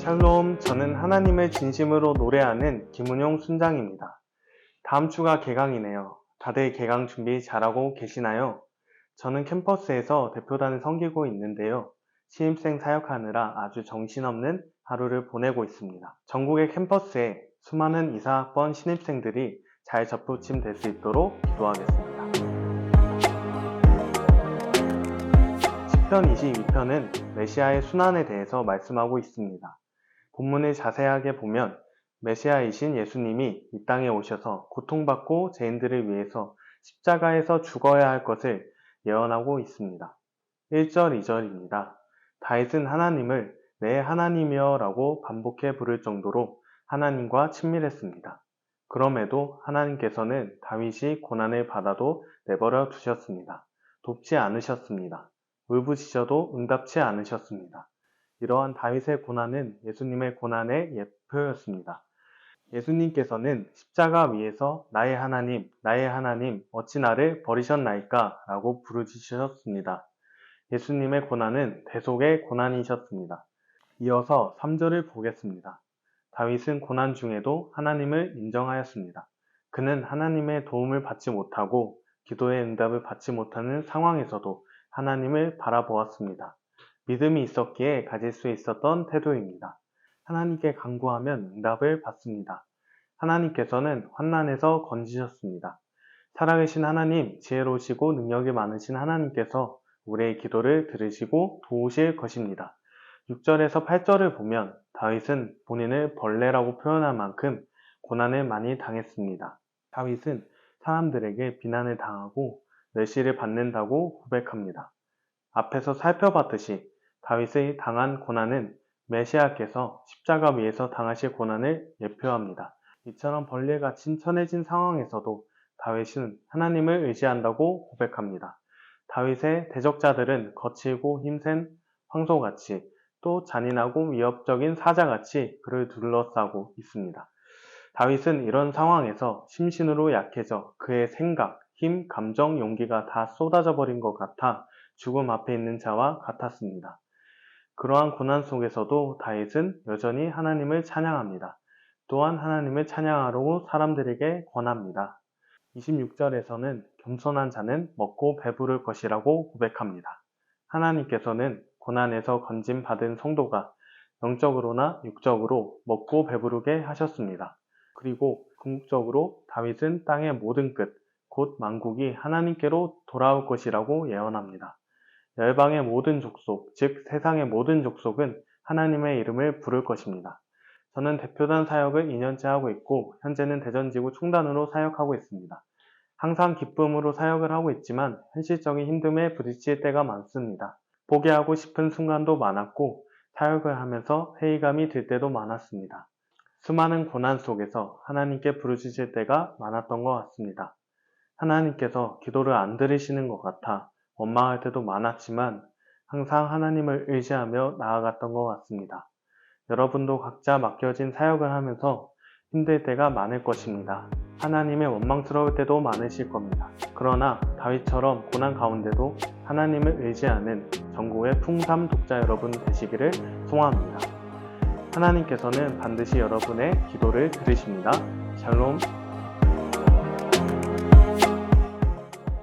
샬롬, 저는 하나님을 진심으로 노래하는 김은용 순장입니다. 다음 주가 개강이네요. 다들 개강 준비 잘하고 계시나요? 저는 캠퍼스에서 대표단을 섬기고 있는데요. 신입생 사역하느라 아주 정신없는 하루를 보내고 있습니다. 전국의 캠퍼스에 수많은 이사학번 신입생들이 잘 접붙임 될 수 있도록 기도하겠습니다. 10편 22편은 메시아의 순환에 대해서 말씀하고 있습니다. 본문을 자세하게 보면 메시아이신 예수님이 이 땅에 오셔서 고통받고 죄인들을 위해서 십자가에서 죽어야 할 것을 예언하고 있습니다. 1절, 2절입니다. 다윗은 하나님을 내 하나님이여 라고 반복해 부를 정도로 하나님과 친밀했습니다. 그럼에도 하나님께서는 다윗이 고난을 받아도 내버려 두셨습니다. 돕지 않으셨습니다. 울부짖어도 응답치 않으셨습니다. 이러한 다윗의 고난은 예수님의 고난의 예표였습니다. 예수님께서는 십자가 위에서 나의 하나님, 나의 하나님, 어찌 나를 버리셨나이까? 라고 부르짖으셨습니다. 예수님의 고난은 대속의 고난이셨습니다. 이어서 3절을 보겠습니다. 다윗은 고난 중에도 하나님을 인정하였습니다. 그는 하나님의 도움을 받지 못하고 기도의 응답을 받지 못하는 상황에서도 하나님을 바라보았습니다. 믿음이 있었기에 가질 수 있었던 태도입니다. 하나님께 간구하면 응답을 받습니다. 하나님께서는 환난에서 건지셨습니다. 살아계신 하나님, 지혜로우시고 능력이 많으신 하나님께서 우리의 기도를 들으시고 도우실 것입니다. 6절에서 8절을 보면 다윗은 본인을 벌레라고 표현할 만큼 고난을 많이 당했습니다. 다윗은 사람들에게 비난을 당하고 멸시를 받는다고 고백합니다. 앞에서 살펴봤듯이 다윗의 당한 고난은 메시아께서 십자가 위에서 당하실 고난을 예표합니다. 이처럼 벌레가 침천해진 상황에서도 다윗은 하나님을 의지한다고 고백합니다. 다윗의 대적자들은 거칠고 힘센 황소같이 또 잔인하고 위협적인 사자같이 그를 둘러싸고 있습니다. 다윗은 이런 상황에서 심신으로 약해져 그의 생각, 힘, 감정, 용기가 다 쏟아져 버린 것 같아 죽음 앞에 있는 자와 같았습니다. 그러한 고난 속에서도 다윗은 여전히 하나님을 찬양합니다. 또한 하나님을 찬양하라고 사람들에게 권합니다. 26절에서는 겸손한 자는 먹고 배부를 것이라고 고백합니다. 하나님께서는 고난에서 건짐 받은 성도가 영적으로나 육적으로 먹고 배부르게 하셨습니다. 그리고 궁극적으로 다윗은 땅의 모든 끝, 곧 만국이 하나님께로 돌아올 것이라고 예언합니다. 열방의 모든 족속, 즉 세상의 모든 족속은 하나님의 이름을 부를 것입니다. 저는 대표단 사역을 2년째 하고 있고 현재는 대전지구 총단으로 사역하고 있습니다. 항상 기쁨으로 사역을 하고 있지만 현실적인 힘듦에 부딪힐 때가 많습니다. 포기하고 싶은 순간도 많았고 사역을 하면서 회의감이 들 때도 많았습니다. 수많은 고난 속에서 하나님께 부르짖을 때가 많았던 것 같습니다. 하나님께서 기도를 안 들으시는 것 같아 원망할 때도 많았지만 항상 하나님을 의지하며 나아갔던 것 같습니다. 여러분도 각자 맡겨진 사역을 하면서 힘들 때가 많을 것입니다. 하나님의 원망스러울 때도 많으실 겁니다. 그러나 다윗처럼 고난 가운데도 하나님을 의지하는 전국의 풍삼 독자 여러분 되시기를 소원합니다. 하나님께서는 반드시 여러분의 기도를 들으십니다. 샬롬